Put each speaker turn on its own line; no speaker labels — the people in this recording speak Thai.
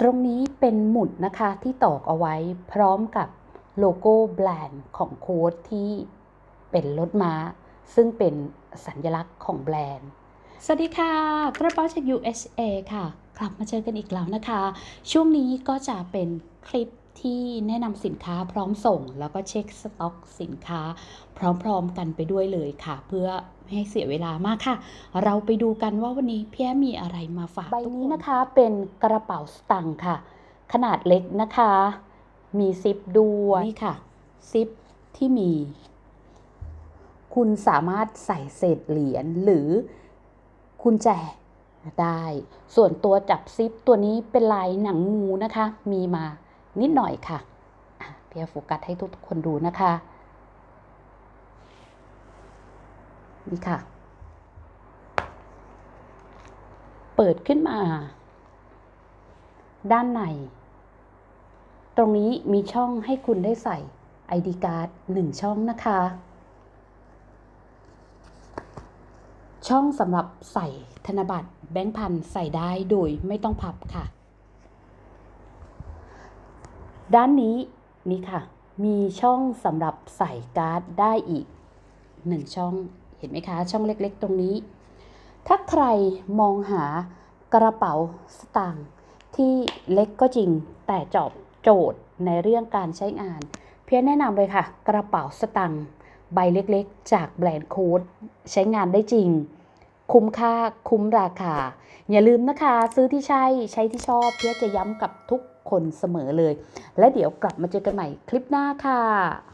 ตรงนี้เป็นหมุดนะคะที่ตอกเอาไว้พร้อมกับโลโก้แบรนด์ของโค้ดที่เป็นรถม้า ซึ่งเป็นสัญลักษณ์ของแบรนด์ สวัสดีค่ะ กระเป๋าจาก USA ค่ะ กลับมาเจอกันอีกแล้วนะคะ ช่วงนี้ก็จะเป็นคลิป ที่แนะนำสินค้าพร้อมส่ง แล้วก็เช็คสต็อกสินค้า พร้อมๆกันไปด้วยเลยค่ะ เพื่อไม่ให้เสียเวลามากค่ะ เราไปดูกันว่าวันนี้พี่แอมมีอะไรมาฝากใบนี้นะคะเป็นกระเป๋าสตังค์ค่ะ ขนาดเล็กนะคะ มีซิปด้วยนี่ค่ะซิปที่มี คุณสามารถใส่เศษเหรียญหรือกุญแจได้ ส่วนตัวจับซิปตัวนี้เป็นลายหนังงูนะคะ มีมา นิดหน่อยค่ะเพียโฟกัสให้ทุกคนดูนะคะ นี่ค่ะ เปิดขึ้นมา ด้านใน ตรงนี้มีช่องให้คุณได้ใส่ ID card 1ช่องนะคะ ช่องสำหรับใส่ธนบัตรแบงค์พันใส่ได้โดยไม่ต้องพับค่ะ ด้านนี้นี่ค่ะ มีช่องสำหรับใส่การ์ดได้อีกหนึ่งช่องเห็นไหมคะ ช่องเล็กๆตรงนี้ ถ้าใครมองหากระเป๋าสตางค์ที่เล็กก็จริงแต่จอบโจทย์ในเรื่องการใช้งาน เพียงแนะนำเลยค่ะ กระเป๋าสตางค์ใบเล็กๆ จากแบรนด์โค้ดใช้งานได้จริง คุ้มค่าคุ้มราคา อย่าลืมนะคะ ซื้อที่ใช่ใช้ที่ชอบเพื่อจะย้ำกับทุกคนเสมอเลย และเดี๋ยวกลับมาเจอกันใหม่คลิปหน้าค่ะ